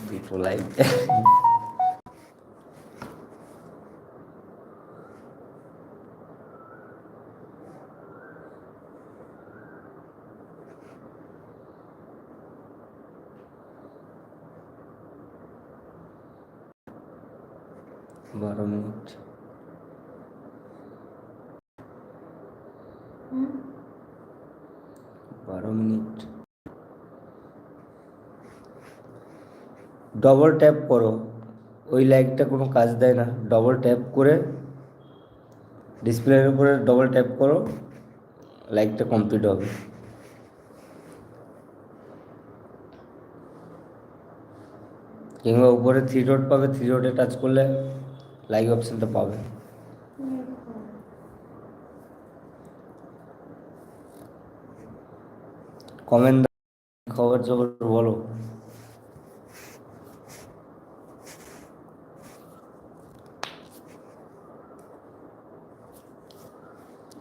দুটো লাইক বারো মিনিট বারো মিনিট ডবল ট্যাপ করো। ওই লাইকটা কোনো কাজ দেয় না। ডবল ট্যাপ করে ডিসপ্লের উপরে ডবল ট্যাপ করো। লাইকটা কমপ্লিট হবে। কিংবা উপরে থ্রি ডট পাবে। থ্রি ডটে টাচ করলে লাইক অপশানটা পাবে। কমেন্ট খবর জবর বলো।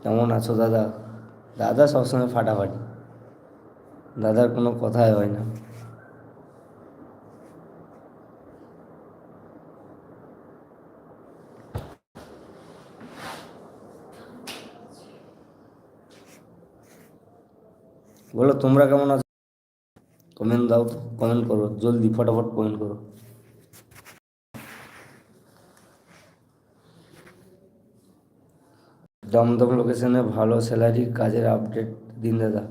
কেমন আছো দাদা? দাদা সবসময় ফাটাফাটি। দাদার কোনো কথাই হয় না। বলো, তোমরা কেমন আছো? কমেন্ট দাও, কমেন্ট করো, জলদি ফটাফট কমেন্ট করো। দমদম লোকেশনে ভালো স্যালারি কাজের আপডেট দিন দাদা।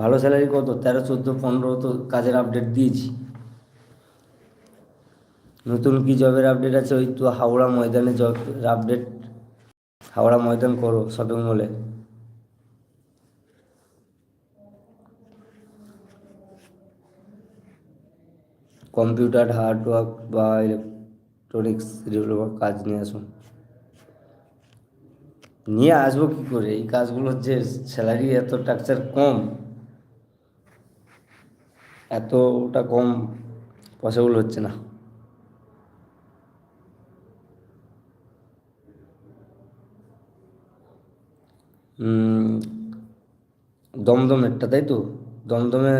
ভালো স্যালারি কত? তেরো, চোদ্দ, পনেরো তো কাজের আপডেট দিয়েছি। নতুন কি জবের আপডেট আছে? ওই তো হাওড়া ময়দানে জব আপডেট হাওড়া ময়দান করো শপিং মলে কম্পিউটার হার্ডওয়ার্ক বা ইলেকট্রনিক্স কাজ নিয়ে আসুন। নিয়ে আসব কী করে? এই কাজগুলোর যে স্যালারি এত টাকচার কম, এতটা কম পসিবল হচ্ছে না। দমদমেরটা তাই তো? দমদমে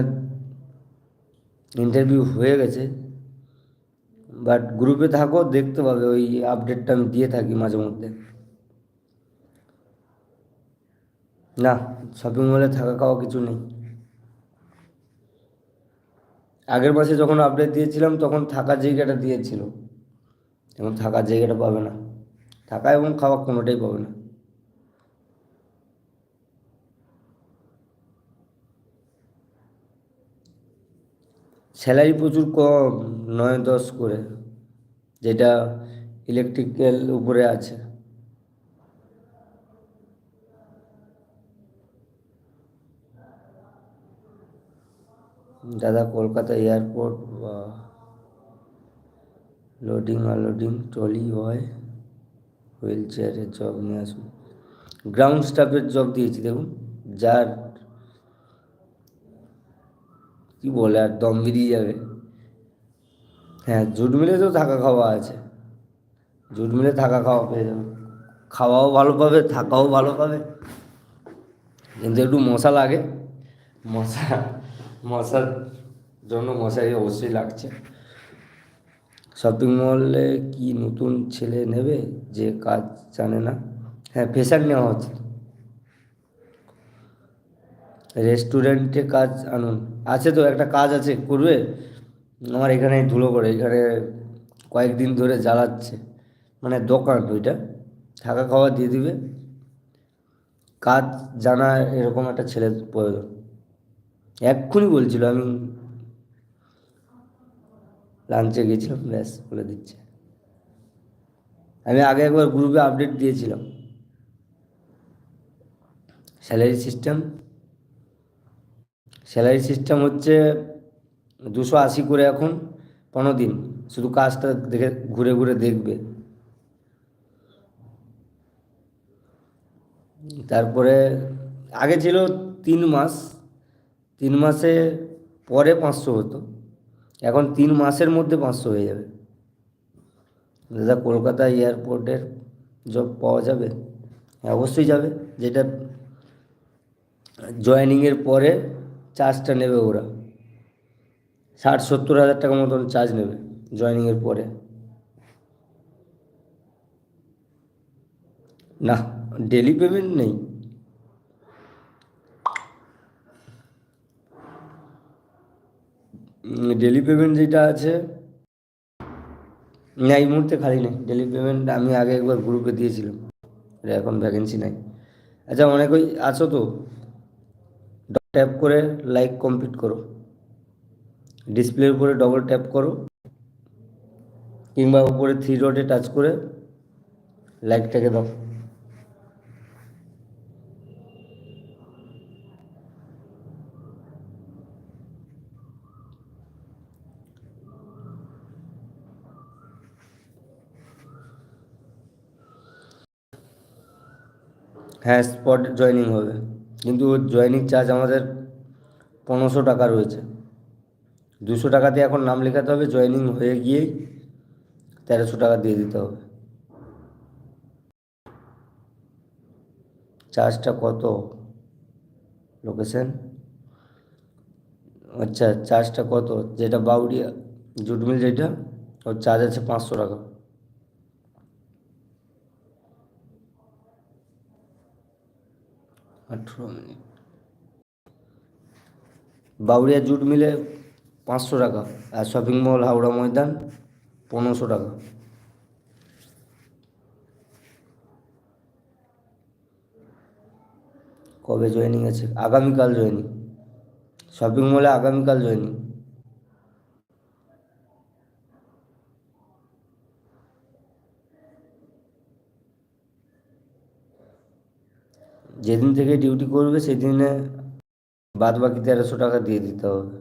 ইন্টারভিউ হয়ে গেছে। বাট গ্রুপে থাকো, দেখতে পাবে, ওই আপডেটটা আমি দিয়ে থাকি মাঝে মধ্যে। না শপিং মলে থাকা খাওয়া কিছু নেই। আগের মাসে যখন আপডেট দিয়েছিলাম, তখন থাকার জায়গাটা দিয়েছিল। এখন থাকার জায়গাটা পাবে না। থাকা এবং খাওয়া কোনোটাই পাবে না। স্যালারি প্রচুর কম, নয় দশ করে, যেটা ইলেকট্রিক্যাল উপরে আছে। দাদা Kolkata airport loading unloading trolley হয় হুইল চেয়ারের জব নিয়ে আসুন। গ্রাউন্ড স্টাফের জব দিয়েছি, দেখুন, যার কি বলে, আর দম বেরিয়ে যাবে। হ্যাঁ জুট মিলে তো থাকা খাওয়া আছে। জুট মিলে থাকা খাওয়া পেয়ে যাবে খাওয়াও ভালো পাবে, থাকাও ভালো পাবে। কিন্তু একটু মশা লাগে। মশা মশার জন্য মশারি অবশ্যই লাগছে। শপিং মলে কি নতুন ছেলে নেবে যে কাজ জানে না? হ্যাঁ ফেসার নেওয়া হচ্ছে। রেস্টুরেন্টে কাজ আনুন। আছে তো, একটা কাজ আছে, করবে? আমার এখানে ধুলো করে এখানে কয়েকদিন ধরে জ্বালাচ্ছে। মানে দোকান ওইটা, থাকা খাওয়া দিয়ে দিবে। কাজ জানা এরকম একটা ছেলের প্রয়োজন। এক্ষুনি বলছিল, আমি লাঞ্চে গেছিলাম, ব্যাস বলে দিচ্ছে। আমি আগে একবার গ্রুপে আপডেট দিয়েছিলাম। স্যালারি সিস্টেম স্যালারি সিস্টেম হচ্ছে দুশো আশি করে এখন, পনেরো দিন। শুধু কাজটা দেখে ঘুরে ঘুরে দেখবে। তারপরে আগে ছিল তিন মাস। তিন মাসে পরে পাঁচশো হতো। এখন তিন মাসের মধ্যে পাঁচশো হয়ে যাবে। দাদা, কলকাতা এয়ারপোর্টের জব পাওয়া যাবে? অবশ্যই যাবে। যেটা জয়েনিংয়ের পরে চার্জটা নেবে ওরা। ষাট, সত্তর হাজার টাকা মতন চার্জ নেবে জয়েনিংয়ের পরে। না ডেলি পেমেন্ট নেই। ডেলি পেমেন্ট যেটা আছে, না, এই মুহূর্তে খালি নেই। ডেলি পেমেন্ট আমি আগে একবার গ্রুপে দিয়েছিলাম। এখন ভ্যাকেন্সি নাই। আচ্ছা অনেক ওই আছো তো? ট্যাপ করে লাইক কমপ্লিট করো। ডিসপ্লের উপরে ডবল ট্যাপ করো। কিংবা উপরে থ্রি ডটে টাচ করে লাইকটাকে দাও। হ্যাঁ স্পট জয়েনিং হবে। কিন্তু জয়েনিং চার্জ আমাদের পনেরোশো টাকা রয়েছে। দুশো টাকা দিয়ে এখন নাম লেখাতে হবে জয়েনিং হয়ে গিয়েই তেরোশো টাকা দিয়ে দিতে হবে। চার্জটা কত? লোকেশন আচ্ছা চার্জটা কত? যেটা বাউরিয়া জুটমিল যেটা, ওর চার্জ আছে পাঁচশো টাকা। আঠেরো মিনিট। বাউরিয়া জুট মিলে পাঁচশো টাকা আর শপিং মল হাওড়া ময়দান পনেরোশো টাকা। কবে জয়েনিং আছে? আগামীকাল জয়েনিং শপিং মলে আগামীকাল জয়েনিং যেদিন থেকে ডিউটি করবে সেদিনে বাদ বাকি তেরোশো টাকা দিয়ে দিতে হবে।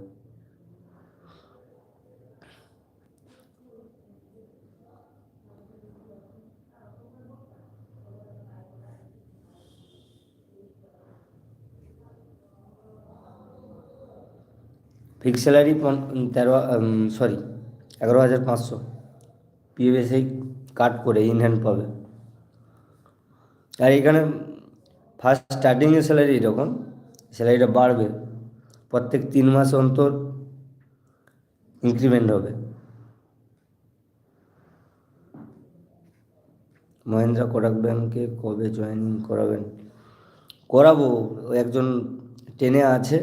ফিক্স স্যালারি তেরো সরি এগারো হাজার পাঁচশো। পিএফএসআই কাট করে ইন হ্যান্ড পাবে। আর এখানে ফার্স্ট স্টার্টিংয়ের স্যালারি এরকম স্যালারিটা বাড়বে, প্রত্যেক তিন মাস অন্তর ইনক্রিমেন্ট হবে। মহেন্দ্রা কোটাক ব্যাংকে কবে জয়েনিং করাবেন? করাবো, একজন টেনে আছে,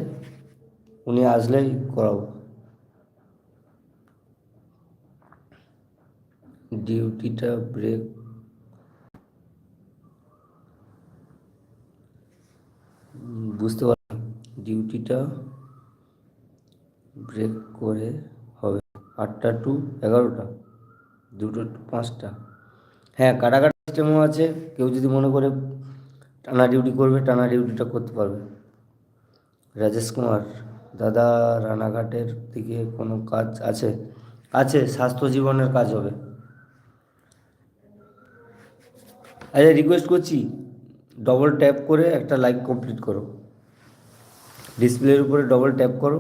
উনি আসলেই করাবো। ডিউটিটা ব্রেক বুঝতে পারলাম। ডিউটিটা ব্রেক করে হবে আটটা টু এগারোটা, দুটো পাঁচটা। হ্যাঁ কাটাকাটি সিস্টেমও আছে। কেউ যদি মনে করে টানা ডিউটি করবে, টানা ডিউটিটা করতে পারবে। রাজেশ কুমার, দাদা রানাঘাটের দিকে কোনো কাজ আছে? আছে, স্বাস্থ্য জীবনের কাজ হবে। আচ্ছা রিকোয়েস্ট করছি। ডবল ট্যাপ করে একটা লাইক কমপ্লিট করো। ডিসপ্লের উপরে ডবল ট্যাপ করো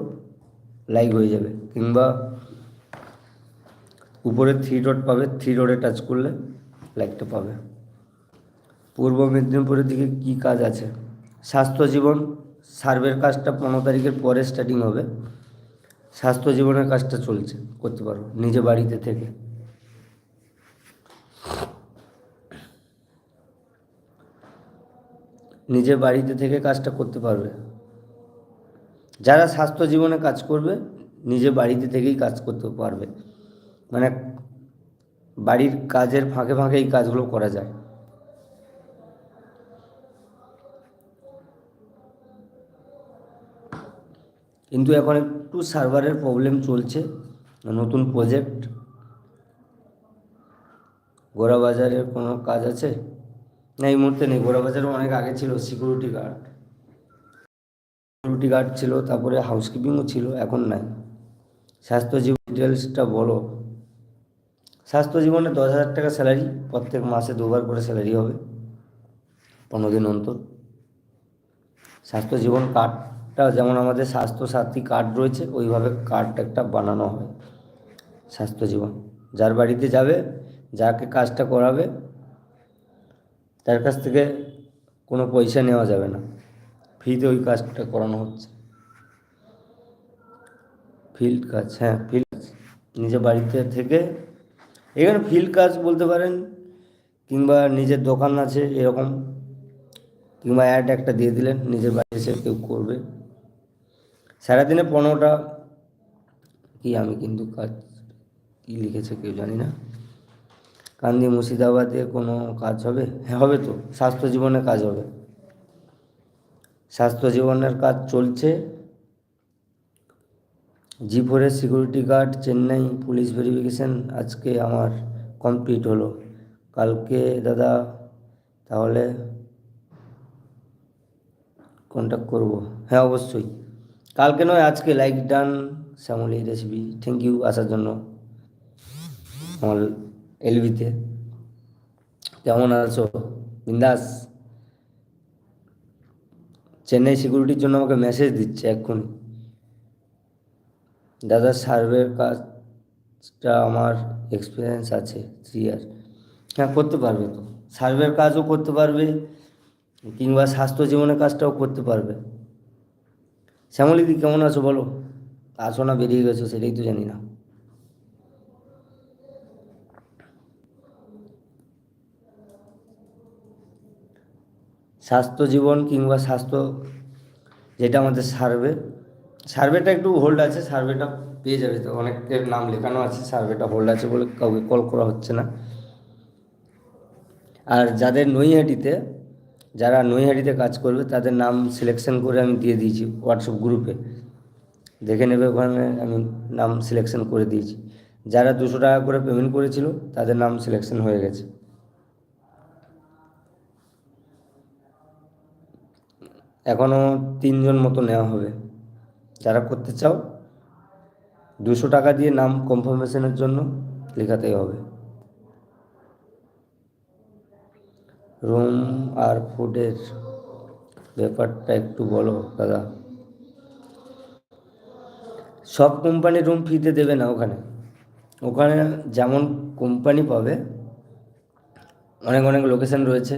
লাইক হয়ে যাবে। কিংবা উপরে থ্রি ডট পাবে থ্রি ডটে টাচ করলে লাইকটা পাবে। পূর্ব মেদিনীপুরের দিকে কি কাজ আছে? স্বাস্থ্য জীবন সার্ভের কাজটা পনেরো তারিখের পরে স্টার্টিং হবে। স্বাস্থ্য জীবনের কাজটা চলছে, করতে পারো, নিজে বাড়িতে থেকে। নিজের বাড়িতে থেকে কাজটা করতে পারবে। যারা স্বাস্থ্য জীবনে কাজ করবে নিজে বাড়িতে থেকেই কাজ করতে পারবে। মানে বাড়ির কাজের ফাঁকে ফাঁকে এই কাজগুলো করা যায়। কিন্তু এখন একটু সার্ভারের প্রবলেম চলছে, নতুন প্রজেক্ট। গোড়াবাজারের কোনো কাজ আছে? এই মুহূর্তে নেই। গোড়াবাজারে অনেক আগে ছিল সিকিউরিটি গার্ড সিকিউরিটি গার্ড ছিল, তারপরে হাউসকিপিংও ছিল, এখন নাই। স্বাস্থ্য জীবন ডিটেলসটা বলো। স্বাস্থ্য জীবনে দশ হাজার টাকা স্যালারি প্রত্যেক মাসে দুবার করে স্যালারি হবে, পনেরো দিন অন্তর। স্বাস্থ্য জীবন কার্ডটা যেমন আমাদের স্বাস্থ্য সাথী কার্ড রয়েছে, ওইভাবে কার্ড একটা বানানো হয়। স্বাস্থ্য জীবন। যার বাড়িতে যাবে, যাকে কাজটা করাবে তার কাছ থেকে কোনো পয়সা নেওয়া যাবে না। ফ্রিতে ওই কাজটা করানো হচ্ছে। ফিল্ড কাজ হ্যাঁ ফিল্ড কাজ। নিজের বাড়িতে থেকে এখানে ফিল্ড কাজ বলতে পারেন কিংবা নিজের দোকান আছে এরকম কিংবা অ্যাড একটা দিয়ে দিলেন, নিজের বাড়ি এসে কেউ করবে। সারাদিনে পনেরোটা কি আমি কিন্তু কাজ কী লিখেছে কেউ জানি না। কান্দি মুর্শিদাবাদে কোনো কাজ হবে? হ্যাঁ হবে তো। স্বাস্থ্য জীবনে কাজ হবে। স্বাস্থ্য জীবনের কাজ চলছে। জি ফোরের security guard Chennai police verification আজকে আমার কমপ্লিট হলো। কালকে, দাদা, তাহলে কন্ট্যাক্ট করব। হ্যাঁ অবশ্যই। কালকে নয়, আজকে। Like done Shyamali recipe thank you আসার জন্য। আমার এলবিতে। কেমন আছো? বিন্দাস। চেন্নাই সিকিউরিটির জন্য আমাকে মেসেজ দিচ্ছে এক্ষুনি। দাদা সার্ভের কাজটা আমার এক্সপিরিয়েন্স আছে থ্রি ইয়ার হ্যাঁ করতে পারবে তো। সার্ভের কাজও করতে পারবে, কিংবা স্বাস্থ্য জীবনের কাজটাও করতে পারবে। শ্যামলিদি, কেমন আছো বলো? আসো না, বেরিয়ে গেছো, সেটাই তো জানি না। স্বাস্থ্য জীবন কিংবা স্বাস্থ্য যেটা আমাদের সার্ভে, সার্ভেটা একটু হোল্ড আছে, সার্ভেটা পেয়ে যাবে। তো অনেকের নাম লেখানো আছে, সার্ভেটা হোল্ড আছে বলে কাউকে কল করা হচ্ছে না। আর যাদের নৈহাটিতে, যারা নৈহাটিতে কাজ করবে, তাদের নাম সিলেকশন করে আমি দিয়ে দিয়েছি হোয়াটসঅ্যাপ গ্রুপে দেখে নেবে ওখানে, আমি নাম সিলেকশন করে দিয়েছি। যারা দুশো টাকা করে পেমেন্ট করেছিল, তাদের নাম সিলেকশন হয়ে গেছে। এখনও তিনজন মতো নেওয়া হবে। যারা করতে চাও, দুশো টাকা দিয়ে নাম কনফার্মেশনের জন্য লেখাতেই হবে। রুম আর ফুডের ব্যাপারটা একটু বলো, দাদা। সব কোম্পানি রুম ফ্রিতে দেবে না ওখানে। ওখানে যেমন কোম্পানি পাবে, অনেক অনেক লোকেশন রয়েছে।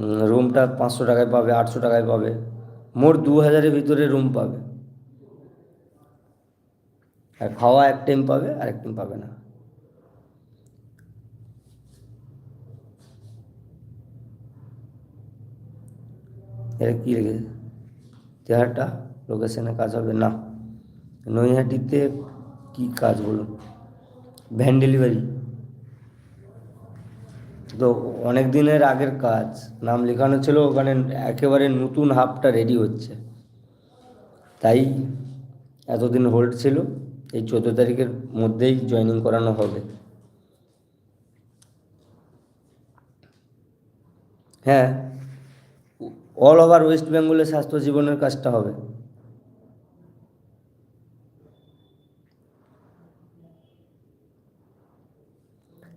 রুমটা পাঁচশো টাকায় পাবে, আটশো টাকায় পাবে। মোট দু হাজারের ভিতরে রুম পাবে। আর খাওয়া এক টাইম পাবে আর এক টাইম পাবে না। এটা কী রেখেছে তেহারটা লোকেশনে কাজ হবে? না। নৈহাটিতে কি কাজ বলুন? ভ্যান ডেলিভারি তো অনেক দিনের আগের কাজ। নাম লেখানো ছিল ওখানে একেবারে নতুন হাফটা রেডি হচ্ছে। তাই এতদিন হোল্ড ছিল, এই চোদ্দ তারিখের মধ্যেই জয়েনিং করানো হবে। হ্যাঁ অল ওভার ওয়েস্ট বেঙ্গলে স্বাস্থ্য জীবনের কাজটা হবে।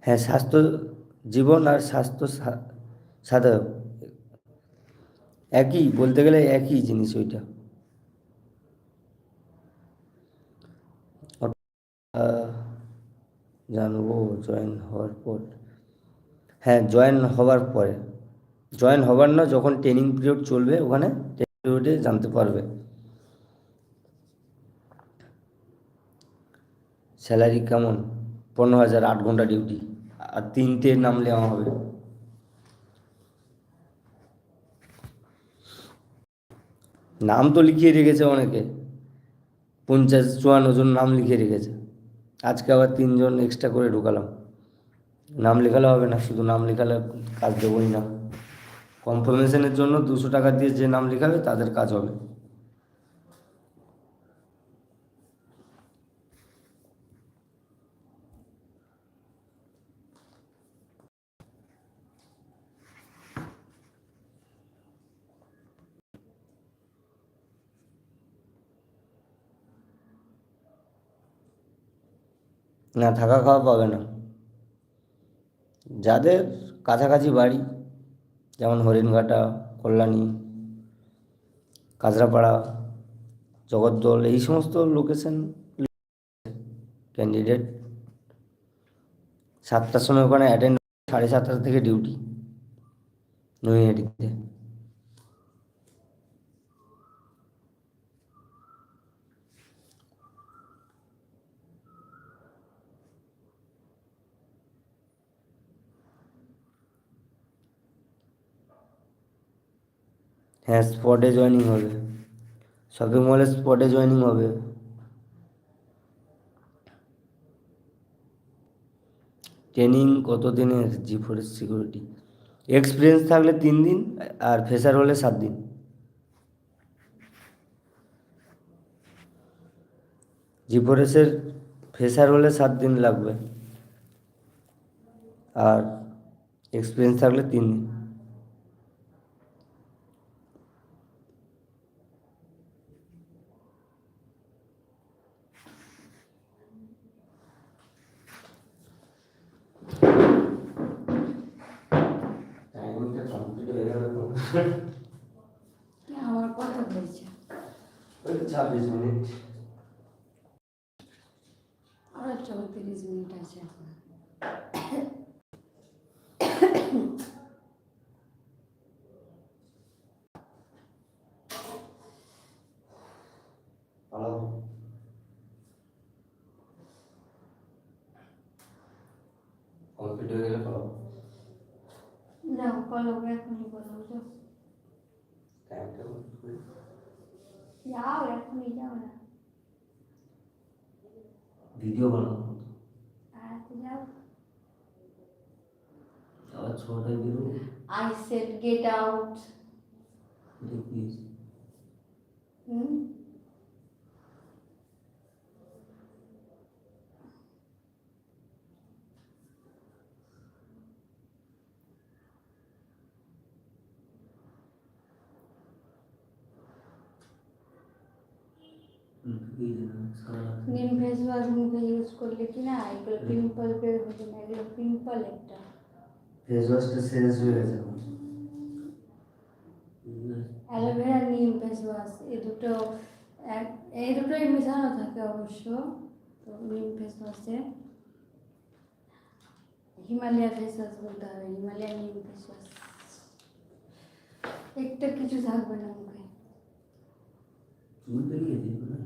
হ্যাঁ স্বাস্থ্য জীবন আর স্বাস্থ্য সা- সাথে একই, বলতে গেলে একই জিনিস ওইটা। জানব জয়েন হওয়ার পর। হ্যাঁ জয়েন হওয়ার পরে। জয়েন হবার না, যখন ট্রেনিং পিরিয়ড চলবে, ওখানে ট্রেনিং পিরিয়ডে জানতে পারবে। স্যালারি কেমন? পনেরো হাজার আট ঘণ্টা ডিউটি আর তিনটে নাম নেওয়া হবে। নাম তো লিখিয়ে রেখেছে অনেকে। পঞ্চাশ চুয়ান্ন জন নাম লিখিয়ে রেখেছে। আজকে আবার তিনজন এক্সট্রা করে ঢুকালাম। নাম লেখালে হবে না, শুধু নাম লেখালে কাজ দেবোই না। কনফার্মেশনের জন্য দুশো টাকা দিয়ে যে নাম লেখাবে, তাদের কাজ হবে। না থাকা খাওয়া পাবে না। যাদের কাছাকাছি বাড়ি, যেমন হরিণঘাটা, কল্যাণী, কাঁচরাপাড়া, জগদ্দল, এই সমস্ত লোকেশন ক্যান্ডিডেট সাতটার সময় ওখানে অ্যাটেন্ড সাড়ে সাতটা থেকে ডিউটি নৈহাটিতে। হ্যাঁ স্পটে জয়েনিং হবে। শপিং মলে স্পটে জয়েনিং হবে। ট্রেনিং কত দিনের? জি ফরেস্ট সিকিউরিটি এক্সপিরিয়েন্স থাকলে তিন দিন, আর ফ্রেশার হলে সাত দিন। জি ফরেস্টের ফ্রেশার হলে সাত দিন লাগবে। আর এক্সপিরিয়েন্স থাকলে তিন দিন টাইমিংটা কমপ্লিট হয়ে গেল তো আমার কথা বলছে। ছাব্বিশ minute. go back when you go to जाओ रखो नहीं जाओ ना वीडियो बनाओ हाँ तो जाओ और छोटा video I said get out. Please. Hmm. হুম হুম, কি যেন সারা নিম ফেস ওয়াশ মুখে ইউজ করলে কি না এগুলো পিম্পল বের হবে না এগুলো পিম্পল একটা ফেস ওয়াশটা শেষ হয়ে গেছে এখন অ্যালোভেরা নিম ফেস ওয়াশ এই দুটো এক- এই দুটোই মেশানো থাকে অবশ্য তো নিম ফেস ওয়াশে হিমালয়া ফেস ওয়াশ বলতে হবে হিমালয়া নিম ফেস ওয়াশ একটা কিছু থাকবে না মুখে চুল বেরিয়েছে না লাইট লাগছে মনে গেছে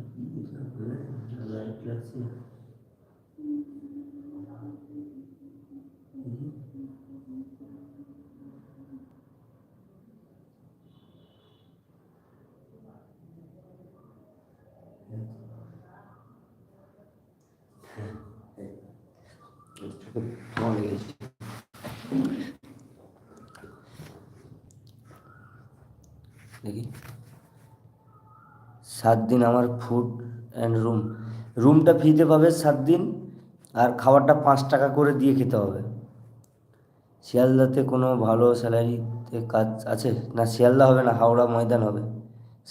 দেখি সাত দিন আমার ফুড অ্যান্ড রুম রুমটা ফ্রিতে পাবে সাত দিন, আর খাবারটা পাঁচ টাকা করে দিয়ে খেতে হবে। শিয়ালদাতে কোনো ভালো স্যালারিতে কাজ আছে? না, শিয়ালদা হবে না, হাওড়া ময়দান হবে।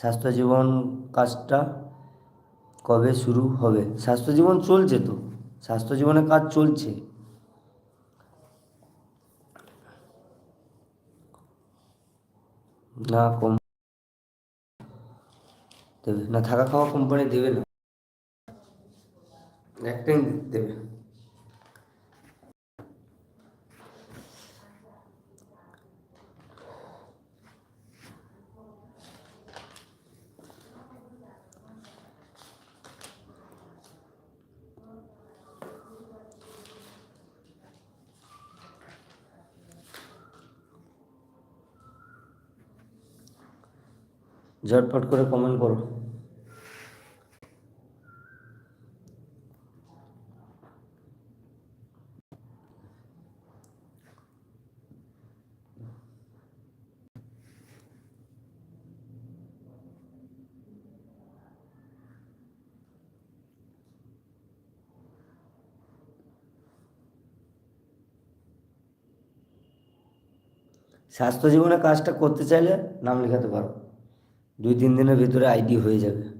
স্বাস্থ্য জীবন কাজটা কবে শুরু হবে? স্বাস্থ্য জীবন চলছে তো? স্বাস্থ্য জীবনের কাজ চলছে। না, কম দেবে না থাকা খাওয়া কোম্পানি দেবে না। একটাই দেবে। ঝটপট করে কমেন্ট করো। স্বাস্থ্য জীবনে কাজটা করতে চাইলে নাম লেখাতে পারো। দুই, তিন দিনের ভিতরে আইডি হয়ে যাবে।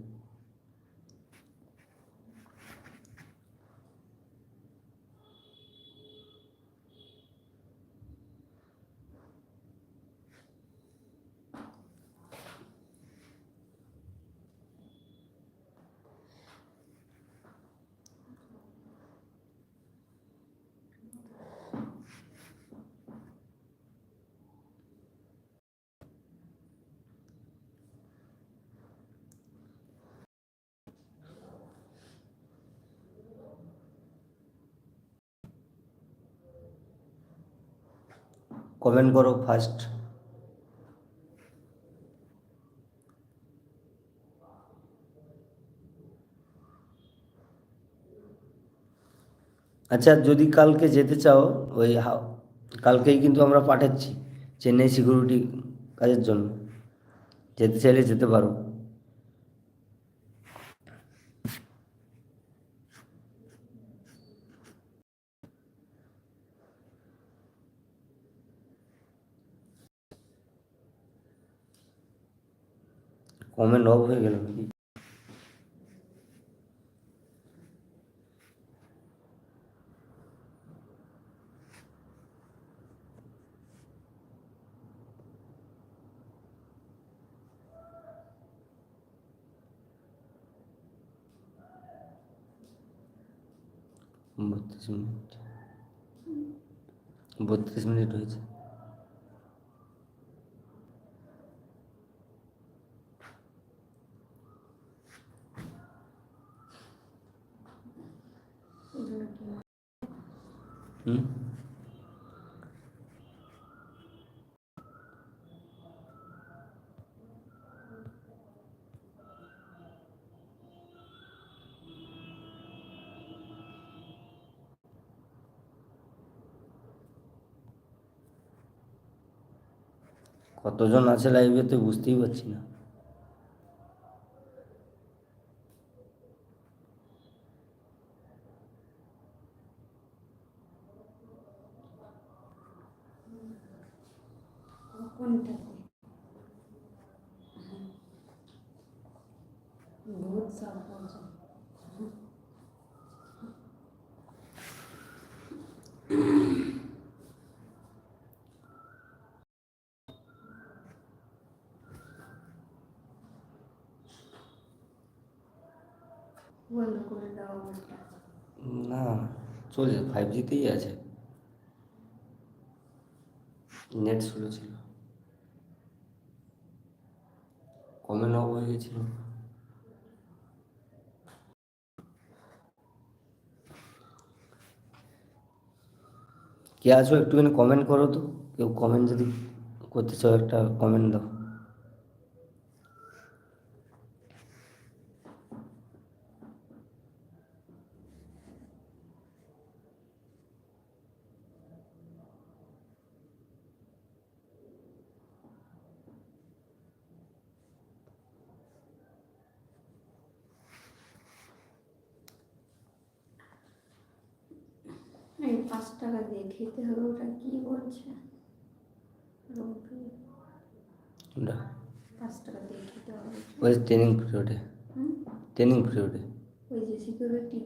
কমেন্ট করো ফার্স্ট আচ্ছা যদি কালকে যেতে চাও, ওই কালকেই কিন্তু আমরা পাঠাচ্ছি, চেন্নাই সিকিউরিটি কাজের জন্য। যেতে চাইলে যেতে পারো। কমেন্ট অফ হয়ে গেল নাকি বত্রিশ মিনিট বত্রিশ মিনিট হয়েছে কতজন আছে লাইভে তো বুঝতেই পারছি না কোনটাতে ভূত না, চলছে ফাইভ জিতেই আছে। নেট স্লো ছিল। কমেন্ট অফ হয়ে গেছিল? কে আছো একটুখানি কমেন্ট করো তো। কেউ কমেন্ট যদি করতে চাও একটা কমেন্ট দাও এই পাঁচ টাকা দিয়ে খেতে হবে ওটা কি বলছে রবি ওটা পাঁচ টাকা দিয়ে খেতে হবে ওই ট্রেনিং পিরিয়ডে ট্রেনিং পিরিয়ডে ওই যে সিকিউরিটি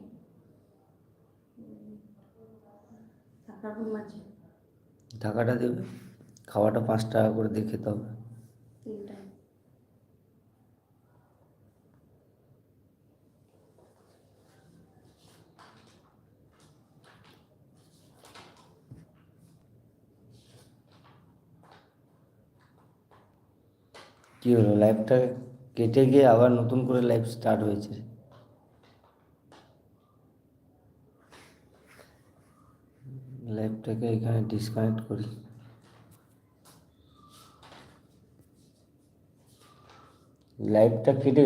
থাকার রুম আছে। টাকাটা দেবে। খাওয়াটা পাঁচ টাকা করে দিয়ে খেতে হবে। কি হলো? লাইভটা কেটে গিয়ে আবার নতুন করে লাইফ স্টার্ট হয়েছে। লাইফটাকে এখানে ডিসকানেক্ট করি। লাইফটা কেটে